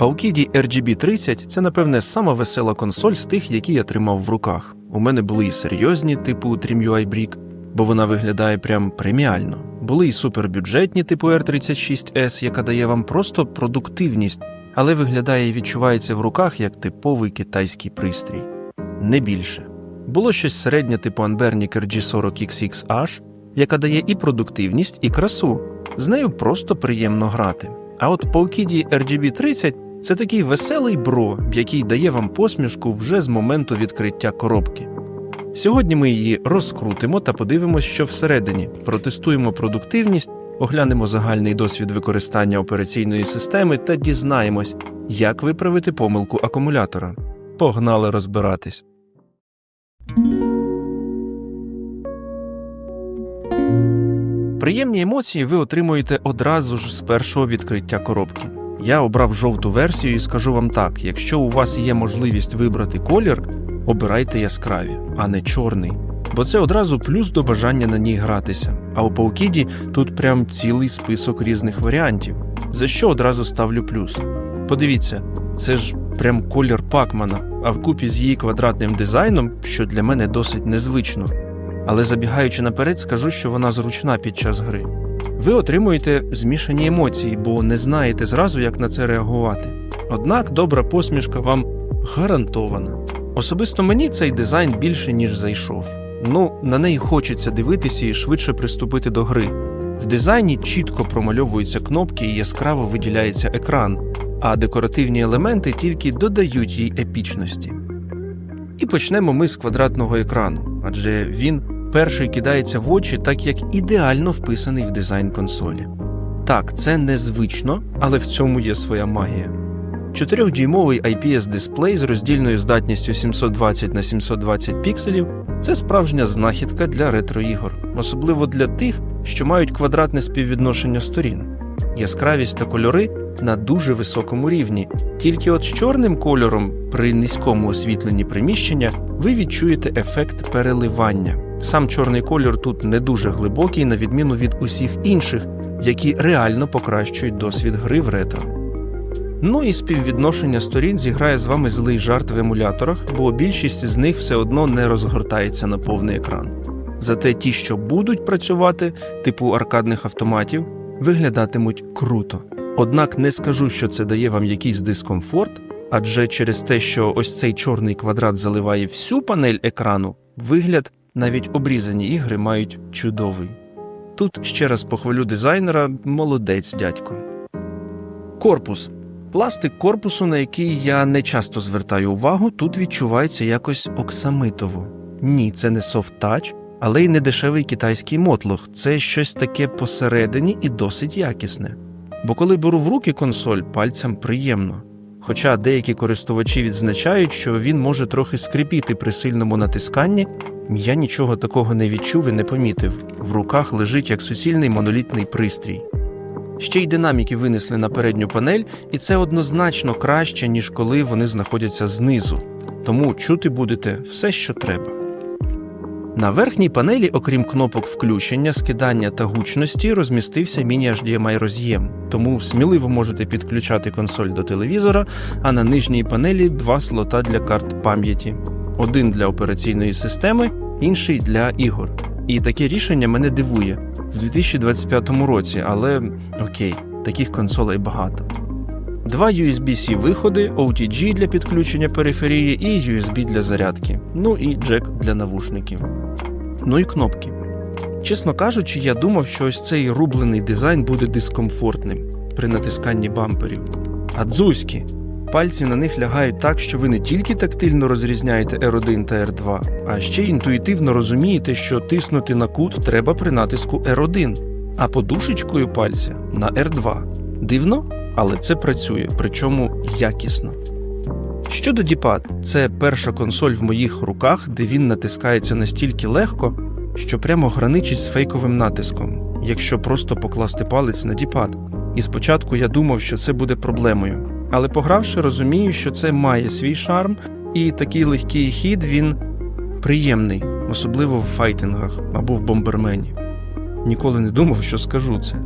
Paukidi RGB 30 це, напевне, сама весела консоль з тих, які я тримав в руках. У мене були і серйозні, типу TrimUI Brick, бо вона виглядає прям преміально. Були і супербюджетні, типу R36S, яка дає вам просто продуктивність, але виглядає і відчувається в руках як типовий китайський пристрій. Не більше. Було щось середнє типу Anbernic RG40XX-H, яка дає і продуктивність, і красу. З нею просто приємно грати. А от Paukidi RGB 30 це такий веселий бро, який дає вам посмішку вже з моменту відкриття коробки. Сьогодні ми її розкрутимо та подивимось, що всередині. Протестуємо продуктивність, оглянемо загальний досвід використання операційної системи та дізнаємось, як виправити помилку акумулятора. Погнали розбиратись. Приємні емоції ви отримуєте одразу ж з першого відкриття коробки. Я обрав жовту версію і скажу вам так: якщо у вас є можливість вибрати колір, обирайте яскраві, а не чорний. Бо це одразу плюс до бажання на ній гратися. А у Паукіді тут прям цілий список різних варіантів. За що одразу ставлю плюс. Подивіться, це ж прям колір Пакмана, а вкупі з її квадратним дизайном, що для мене досить незвично. Але забігаючи наперед, скажу, що вона зручна під час гри. Ви отримуєте змішані емоції, бо не знаєте зразу, як на це реагувати. Однак добра посмішка вам гарантована. Особисто мені цей дизайн більше ніж зайшов. Ну, на неї хочеться дивитися і швидше приступити до гри. В дизайні чітко промальовуються кнопки і яскраво виділяється екран, а декоративні елементи тільки додають їй епічності. І почнемо ми з квадратного екрану, адже він перший кидається в очі, так як ідеально вписаний в дизайн консолі. Так, це незвично, але в цьому є своя магія. 4-дюймовий IPS-дисплей з роздільною здатністю 720 на 720 пікселів це справжня знахідка для ретро-ігор, особливо для тих, що мають квадратне співвідношення сторін. Яскравість та кольори на дуже високому рівні. Тільки от з чорним кольором при низькому освітленні приміщення ви відчуєте ефект переливання. Сам чорний колір тут не дуже глибокий, на відміну від усіх інших, які реально покращують досвід гри в ретро. Ну і співвідношення сторін зіграє з вами злий жарт в емуляторах, бо більшість з них все одно не розгортається на повний екран. Зате ті, що будуть працювати, типу аркадних автоматів, виглядатимуть круто. Однак не скажу, що це дає вам якийсь дискомфорт, адже через те, що ось цей чорний квадрат заливає всю панель екрану, вигляд навіть обрізані ігри мають чудовий. Тут ще раз похвалю дизайнера, молодець дядько. Корпус. Пластик корпусу, на який я не часто звертаю увагу, тут відчувається якось оксамитово. Ні, це не софт-тач, але й не дешевий китайський мотлох. Це щось таке посередині і досить якісне. Бо коли беру в руки консоль, пальцям приємно. Хоча деякі користувачі відзначають, що він може трохи скрипіти при сильному натисканні, я нічого такого не відчув і не помітив. В руках лежить як суцільний монолітний пристрій. Ще й динаміки винесли на передню панель, і це однозначно краще, ніж коли вони знаходяться знизу. Тому чути будете все, що треба. На верхній панелі, окрім кнопок включення, скидання та гучності, розмістився міні-HDMI роз'єм, тому сміливо можете підключати консоль до телевізора, а на нижній панелі два слота для карт пам'яті: один для операційної системи, інший для ігор. І таке рішення мене дивує в 2025 році, але окей, таких консолей багато. Два USB-C виходи, OTG для підключення периферії і USB для зарядки, ну і джек для навушників. Ну і кнопки. Чесно кажучи, я думав, що ось цей рублений дизайн буде дискомфортним при натисканні бамперів. А дзузькі, пальці на них лягають так, що ви не тільки тактильно розрізняєте R1 та R2, а ще інтуїтивно розумієте, що тиснути на кут треба при натиску R1, а подушечкою пальця на R2. Дивно, але це працює, причому якісно. Щодо діпад, це перша консоль в моїх руках, де він натискається настільки легко, що прямо граничить з фейковим натиском, якщо просто покласти палець на діпад. І спочатку я думав, що це буде проблемою, але погравши, розумію, що це має свій шарм, і такий легкий хід він приємний, особливо в файтингах або в бомбермені. Ніколи не думав, що скажу це.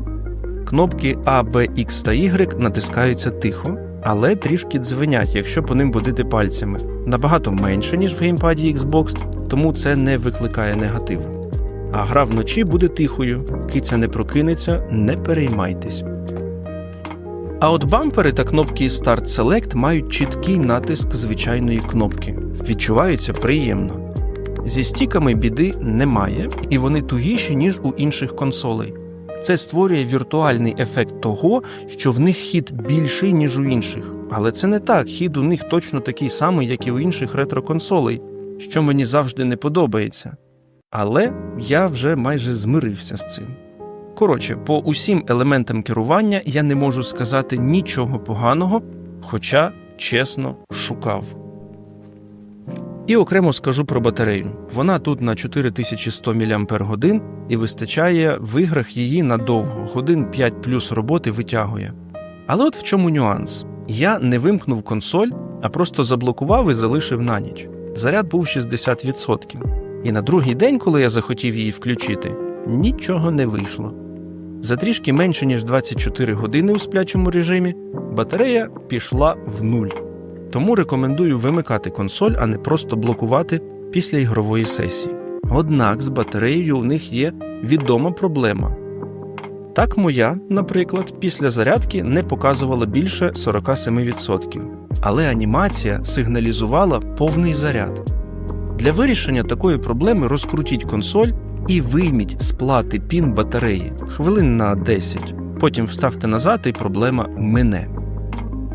Кнопки А, Б, X та Y натискаються тихо, але трішки дзвенять, якщо по ним водити пальцями. Набагато менше, ніж в геймпаді Xbox, тому це не викликає негативу. А гра вночі буде тихою, киця не прокинеться, не переймайтесь. А от бампери та кнопки Start Select мають чіткий натиск звичайної кнопки. Відчуваються приємно. Зі стіками біди немає, і вони тугіші, ніж у інших консолей. Це створює віртуальний ефект того, що в них хід більший, ніж у інших. Але це не так, хід у них точно такий самий, як і у інших ретро-консолей, що мені завжди не подобається. Але я вже майже змирився з цим. Коротше, по усім елементам керування я не можу сказати нічого поганого, хоча чесно шукав. І окремо скажу про батарею. Вона тут на 4100 мАч і вистачає в іграх її надовго, годин 5 плюс роботи витягує. Але от в чому нюанс: я не вимкнув консоль, а просто заблокував і залишив на ніч. Заряд був 60%. І на другий день, коли я захотів її включити, нічого не вийшло. За трішки менше ніж 24 години у сплячому режимі батарея пішла в нуль. Тому рекомендую вимикати консоль, а не просто блокувати після ігрової сесії. Однак з батареєю у них є відома проблема. Так моя, наприклад, після зарядки не показувала більше 47%, але анімація сигналізувала повний заряд. Для вирішення такої проблеми розкрутіть консоль і вийміть з плати пін батареї хвилин на 10. Потім вставте назад, і проблема мине.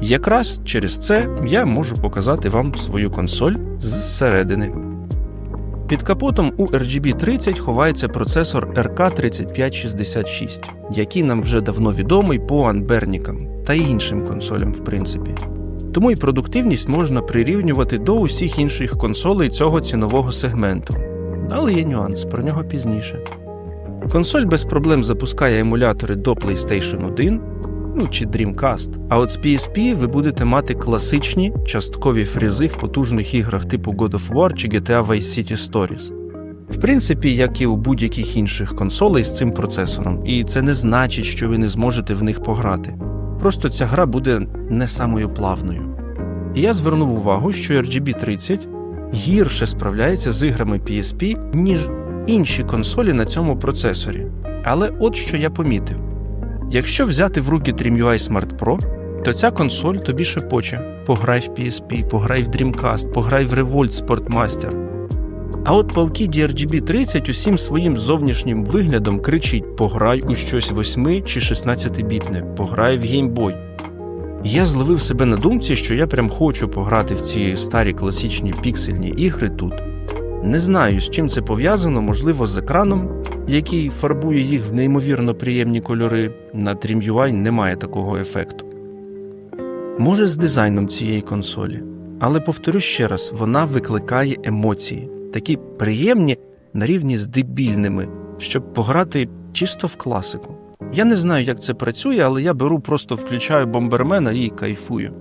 Якраз через це я можу показати вам свою консоль зсередини. Під капотом у RGB 30 ховається процесор RK3566, який нам вже давно відомий по анбернікам та іншим консолям, в принципі. Тому і продуктивність можна прирівнювати до усіх інших консолей цього цінового сегменту. Але є нюанс, про нього пізніше. Консоль без проблем запускає емулятори до PlayStation 1 ну чи Dreamcast. А от з PSP ви будете мати класичні часткові фрізи в потужних іграх типу God of War чи GTA Vice City Stories. В принципі, як і у будь-яких інших консолей з цим процесором, і це не значить, що ви не зможете в них пограти. Просто ця гра буде не самою плавною. І я звернув увагу, що RGB 30 гірше справляється з іграми PSP, ніж інші консолі на цьому процесорі. Але от що я помітив: якщо взяти в руки DreamUI Smart Pro, то ця консоль тобі шепоче: пограй в PSP, пограй в Dreamcast, пограй в Revolt Sportmaster. А от павки DRGB 30 усім своїм зовнішнім виглядом кричить: пограй у щось 8 чи 16-бітне, пограй в геймбой. Я зловив себе на думці, що я прям хочу пограти в ці старі класичні піксельні ігри тут. Не знаю, з чим це пов'язано, можливо, з екраном, який фарбує їх в неймовірно приємні кольори. На DreamUI немає такого ефекту. Може, з дизайном цієї консолі. Але повторю ще раз, вона викликає емоції, такі приємні на рівні з дебільними, щоб пограти чисто в класику. Я не знаю, як це працює, але я беру, просто включаю бомбермена і кайфую.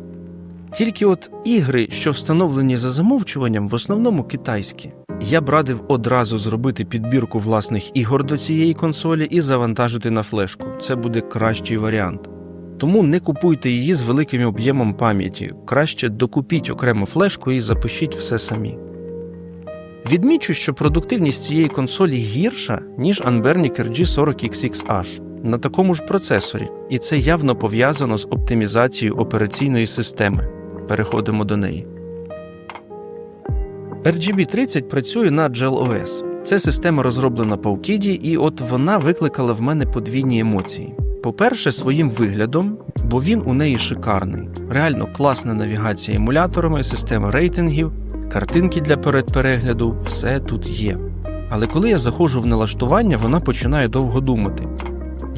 Тільки от ігри, що встановлені за замовчуванням, в основному китайські. Я б радив одразу зробити підбірку власних ігор до цієї консолі і завантажити на флешку. Це буде кращий варіант. Тому не купуйте її з великим об'ємом пам'яті. Краще докупіть окрему флешку і запишіть все самі. Відмічу, що продуктивність цієї консолі гірша, ніж Anbernic RG40XX-H на такому ж процесорі, і це явно пов'язано з оптимізацією операційної системи. Переходимо до неї. RGB 30 працює на GelOS. Це система розроблена по Okidi, і от вона викликала в мене подвійні емоції. По-перше, своїм виглядом, бо він у неї шикарний. Реально класна навігація емуляторами, система рейтингів, картинки для передперегляду, все тут є. Але коли я заходжу в налаштування, вона починає довго думати.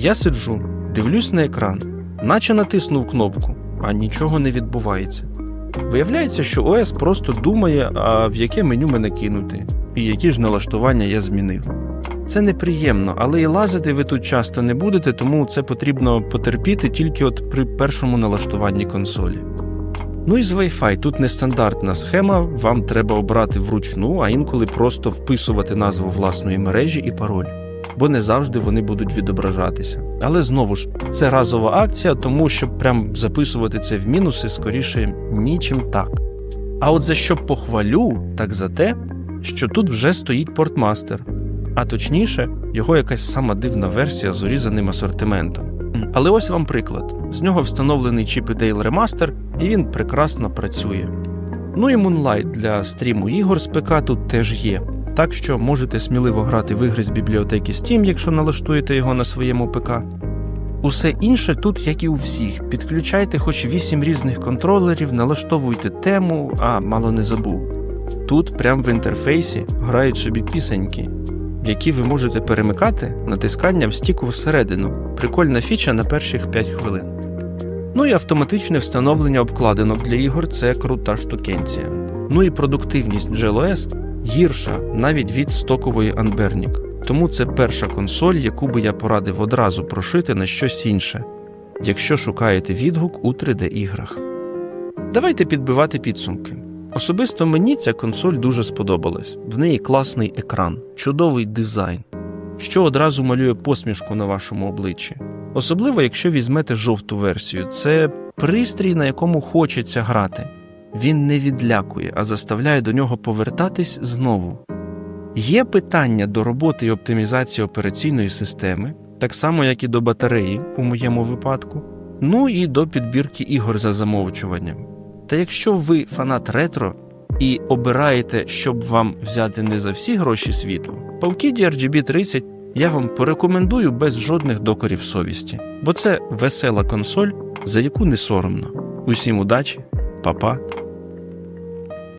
Я сиджу, дивлюсь на екран, наче натиснув кнопку, а нічого не відбувається. Виявляється, що ОС просто думає, а в яке меню мене кинути, і які ж налаштування я змінив. Це неприємно, але і лазити ви тут часто не будете, тому це потрібно потерпіти тільки от при першому налаштуванні консолі. Ну і з Wi-Fi тут нестандартна схема, вам треба обрати вручну, а інколи просто вписувати назву власної мережі і пароль. Бо не завжди вони будуть відображатися. Але знову ж, це разова акція, тому щоб прям записувати це в мінуси, скоріше нічим так. А от за що похвалю, так за те, що тут вже стоїть портмастер, а точніше, його якась сама дивна версія з урізаним асортиментом. Але ось вам приклад: з нього встановлений Chip і Dale Remaster, і він прекрасно працює. Ну і Moonlight для стріму ігор з ПК тут теж є. Так що можете сміливо грати в ігри з бібліотеки Steam, якщо налаштуєте його на своєму ПК. Усе інше тут, як і у всіх. Підключайте хоч 8 різних контролерів, налаштовуйте тему, а мало не забув. Тут, прямо в інтерфейсі, грають собі пісеньки, які ви можете перемикати натисканням стіку всередину. Прикольна фіча на перших 5 хвилин. Ну і автоматичне встановлення обкладинок для ігор це крута штукенція. Ну і продуктивність GLOS гірша навіть від стокової Anbernic. Тому це перша консоль, яку би я порадив одразу прошити на щось інше, якщо шукаєте відгук у 3D-іграх. Давайте підбивати підсумки. Особисто мені ця консоль дуже сподобалась. В неї класний екран, чудовий дизайн, що одразу малює посмішку на вашому обличчі. Особливо, якщо візьмете жовту версію, це пристрій, на якому хочеться грати. Він не відлякує, а заставляє до нього повертатись знову. Є питання до роботи і оптимізації операційної системи, так само як і до батареї у моєму випадку, ну і до підбірки ігор за замовчуванням. Та якщо ви фанат ретро і обираєте, щоб вам взяти не за всі гроші світу, павки RGB 30 я вам порекомендую без жодних докорів совісті, бо це весела консоль, за яку не соромно. Усім удачі, па-па!